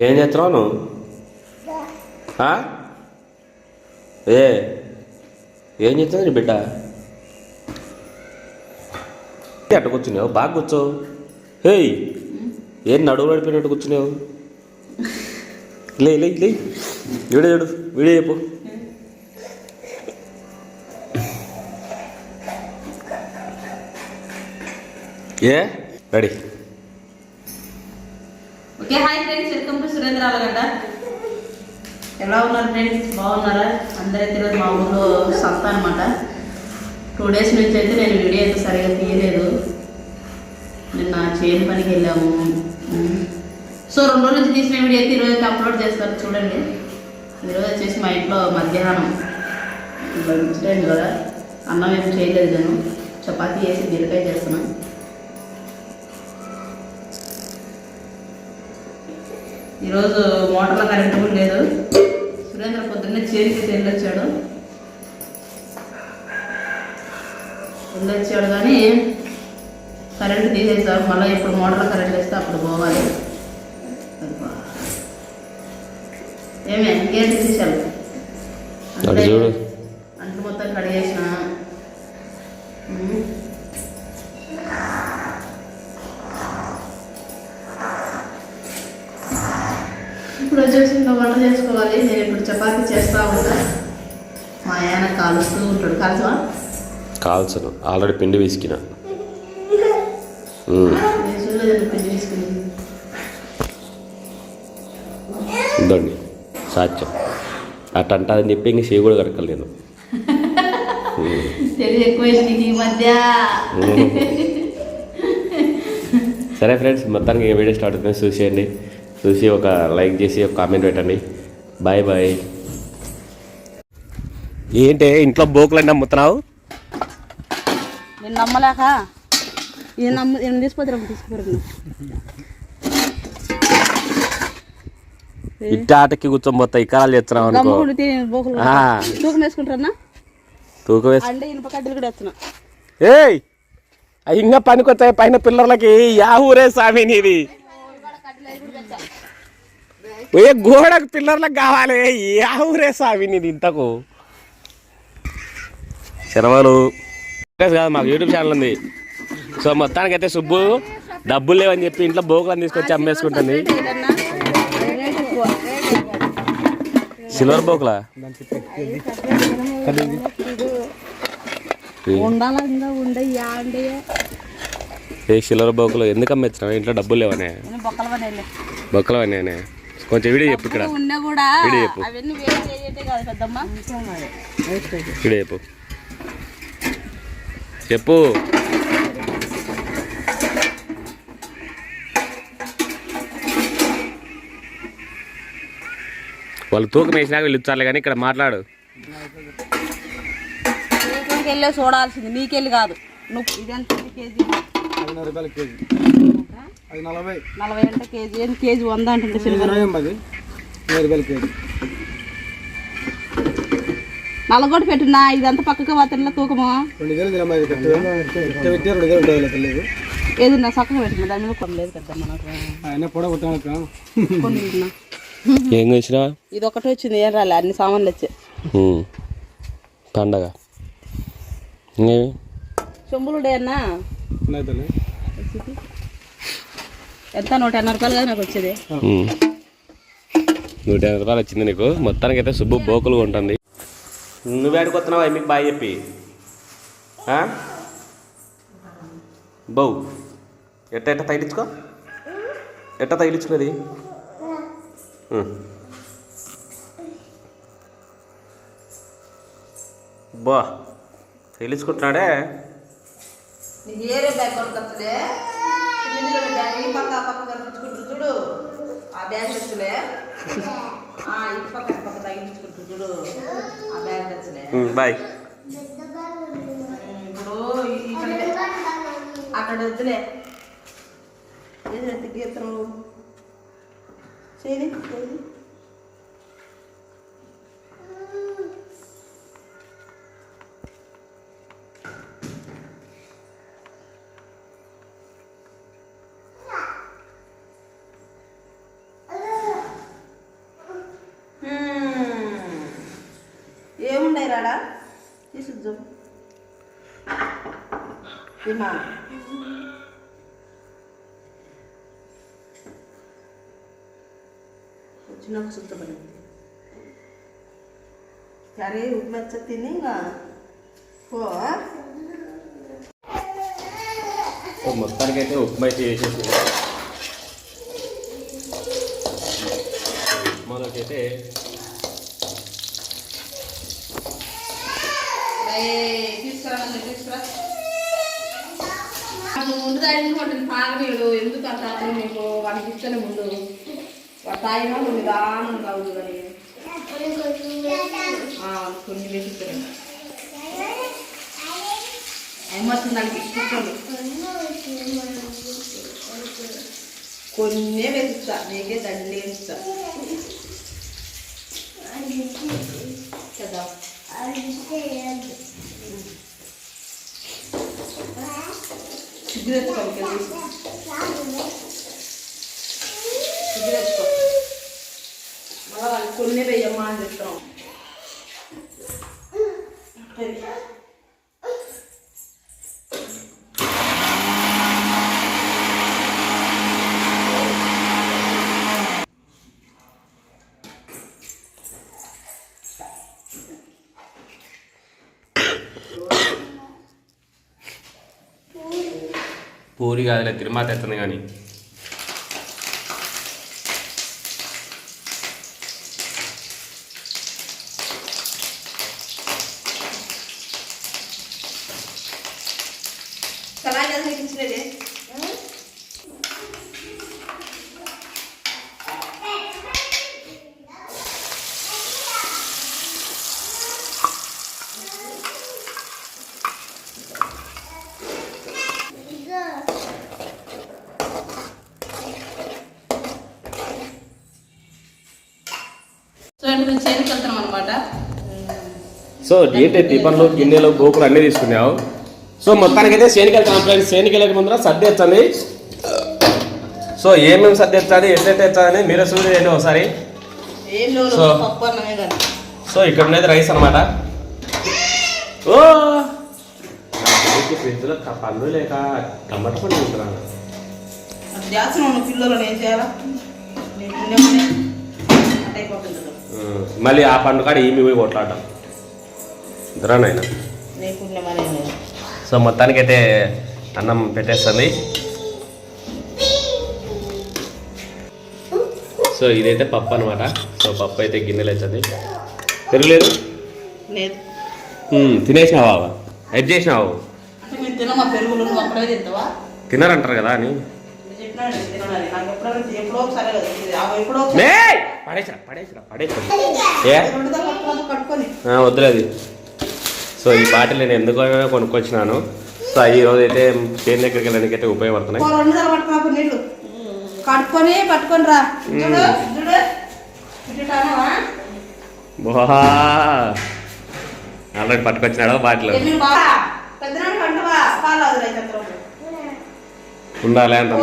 ఏం చేస్తున్నావు నువ్వు? ఆ? ఏ? ఏం చేస్తుంది నీ బిడ్డ? అట్ట కూర్చున్నావు? బాగా కూర్చో. హేయ్! ఏం నడువు నడిపినట్టు కూర్చున్నావు? లే లే లే. వీడియో చూడు వీడియో చెప్పు. ఏ? Ready. Okay hi friends welcome to Surendra Alagadda ఎలా ఉన్నారు ఫ్రెండ్స్ బాగున్నారా? అందరైతే ఈరోజు మా ఊళ్ళో సంత అనమాట టూ డేస్ నుంచి అయితే నేను వీడియో అయితే సరిగా తీయలేదు. నిన్న చేయని పనికి వెళ్ళాము. సో రెండు రోజుల నుంచి తీసిన వీడియో అయితే ఈరోజు అయితే అప్లోడ్ చేస్తారు. చూడండి. ఈరోజు వచ్చేసి మా ఇంట్లో మధ్యాహ్నం. లంచ్ టైం కదా. అన్నం ఏం చేయలేదు నేను చపాతీ వేసి బీరకాయ చేస్తున్నాను ఈరోజు మోటార్ల కరెంట్ కూడా లేదు. సురేంద్ర పొద్దున్నే చేరికి వెళ్ళొచ్చాడు వెళ్ళొచ్చాడు కానీ కరెంట్ తీసేసారు మళ్ళీ ఇప్పుడు మోటార్ల కరెంట్ వేస్తే అప్పుడు పోవాలి. ఏమే ఇంకేం తీసేసాను ఇంకా వంట చేసుకోవాలి. నేను ఇప్పుడు చపాతీ చేస్తా ఉంటా మా ఆయన కాలుస్తూ ఉంటాడు. కాల్చవా? కాల్చను. ఆల్రెడీ పిండి విసికిన. ఉందండి సాధ్యం. అట్ట అంటాదని చెప్పి ఇంక కూడా కడకలేను మధ్య. సరే ఫ్రెండ్స్ మొత్తానికి వీడియో స్టార్ట్ అవుతుంది. చూసేయండి. చూసి ఒక లైక్ చేసి ఒక కామెంట్ పెట్టండి. Bye bye. ఏంటి ఇంట్లో బోకులన్నీ అమ్ముతున్నావు నేను నమ్మలేక ఈయన నమ్మ ఇట్ట ఆటకి ఇకారాలు చేస్తున్నావు అనుకో. తూకం వేసుకుంటారన్నా? తూకం వేసి అంటే ఇనుప కడ్డలు కూడా ఎత్తున్నా ఏయ్! అవి ఇంకా పనికొచ్చాయి పైన పిల్లర్లకి యా ఊరే స్వామి నీది ఏ గోడకు పిల్లర్లకు కావాలి? యా ఊరే స్వామి నీది ఇంతకు? శరవలు. కాదు మాకు యూట్యూబ్ ఛానల్ ఉంది. సో మొత్తానికి అయితే సుబ్బు డబ్బులు లేవని చెప్పి ఇంట్లో బోకులను తీసుకొచ్చి అమ్మేసుకుంటుంది. సిల్వర్ బోకులా? ఏ? సిల్వర్ బోకులు? ఎందుకు అమ్మేచ్చినావు ఇంట్లో డబ్బులు లేవనే? నేను కొంచెం వీడియో చెప్పు ఇక్కడ. ఉన్నా కూడా వీడియో చెప్పు. అవన్నీ వేస్ట్ చేయటే కాదు పెద్దమ్మ. వీడియో చెప్పు. చెప్పు. వాళ్ళు తూకం వేసినాక వీళ్ళు ఇచ్చారులే కానీ ఇక్కడ మాట్లాడు. నీకెళ్ళి చూడాల్సింది నీకెళ్ళి కాదు. నువ్వు ఇదెంత కేజీ ఐదున్నర రూపాయల కేజీ. అది నలభై. నలభై అంటే కేజీ ఏంది కేజీ వంద అంటే ఇరవై ఎనిమిది ఇరవై రూపాయల కేజీ. నల్లగొట్టు పెట్టున్నా ఇదంతా పక్కకు పోతున్నా తూకము? రెండు వేలు ఇట్ట పెట్టి రెండు వేలు ఉంటుంది తెలియదు ఏది నా చక్కగా పెట్టిన దాని మీద కొనలేదు పెద్దమ్మ నాకు ఆయన పొడ కొట్టాను. ఏం చేసినా? ఇది ఒకటి వచ్చింది ఏం రాలే అన్ని సామాన్లు వచ్చాయి పండగ. ఇంకేమి? చెంబులు అన్నా? ఎంత? నూట ఎనభై రూపాయలు కదా నాకు వచ్చేది. నూట ఎనభై రూపాయలు వచ్చింది నీకు. మొత్తానికి అయితే సుబ్బు బోకులు ఉంటుంది నువ్వు ఆడుకొస్తున్నావా మీకు బాగా చెప్పి? బౌ. ఎట్ట ఎట్ట తగిలించుకో. ఎట్ట తగిలించుకునేది. బా. తగిలించుకుంటున్నాడే? ఏరే బ్యాగ్ కొనుకొచ్చలే బ్యాగ్ ఈ పక్క ఆ పక్క కనిపించుకుంటు చూడు. ఆ బ్యాగ్ తెచ్చులే. ఆ ఈ పక్క ఈ పక్క తగిలించుకుంటు చూడు. ఆ బ్యాగ్ తెచ్చులే. బాయ్. ఇప్పుడు అక్కడ వద్దులే. ఏది గీతలు చేయని తిన్నా వచ్చినాక శుద్ధపడింది కర్రీ ఉప్పు మెచ్చ తిని ఇంకా పో సో మొత్తానికైతే ఉప్మా అయితే చేసేసి ఉప్మాలోకి అయితే తీసుకురా తీసుకురా నాకు ముందు తాగించుకుంటుంది తాగనీడు ఎందుకు అంత అతను మీకు వాడికి ఇస్తేనే ముందు. వాడు తాగినా నువ్వు నిదానం తాగుతుంది కానీ కొన్ని వేసిస్తాను ఏమొస్తుంది దానికి? కూర్చోండి. కొన్నే వేసిస్తా నీకే దండే వేసిస్తా కదా సిగరెట్ కొనుక్కెళ్ళి సిగరెట్ కొ మళ్ళీ వాళ్ళు కొన్ని వేయమ్మా అని చెప్తాం పూరి కాదులే తిరుమల తెస్తుంది కానీ సలా కదా సో ఏంటి టిఫన్లు గిన్నెలు గోకులు అన్నీ తీసుకున్నావు. సో మొత్తానికైతే శేనికి వెళ్తాం ఫ్రెండ్స్ శేనికి వెళ్ళక ముందర సర్ది తెచ్చండి సో ఏమేమి సర్ది తెచ్చాలి ఎట్లయితే తెచ్చాలని మీరే చూడండి ఒకసారి. సో- సో ఇక్కడ ఉన్నది రైస్ అనమాట ఓ! ఫ్రిడ్జ్లో పండు లేక టమాటా పండు ఉంటున్నాను. మళ్ళీ ఆ పండు కాడ ఈమె పోయి కొట్లాడటం ఇద్దరానైనా. సో మొత్తానికైతే అన్నం పెట్టేస్తుంది. సో ఇదైతే పప్పు అనమాట సో పప్పు అయితే గిన్నెలు అవుతుంది పెరుగులేదు? లేదు. మ్మ్, తినేసినావా? ఎడ్ చేసినావు? తిన్నారంటారు కదా అని! పడేసిరా పడేసిరా పడేసిరా. ఏ? వద్దులేదు సో ఈ బాటిల్ నేను ఎందుకో కొనుక్కొచ్చినాను? సో ఈ రోజు అయితే చేను దగ్గరికి వెళ్ళడానికి అయితే ఉపయోగపడుతున్నాయి. కట్టుకొని పట్టుకొని రా. చూడు చూడు. ఇటుటానవా బా. ఆల్రెడీ పట్టుకొచ్చినాడు బాటిల్ ఉండాలి అంటుంది.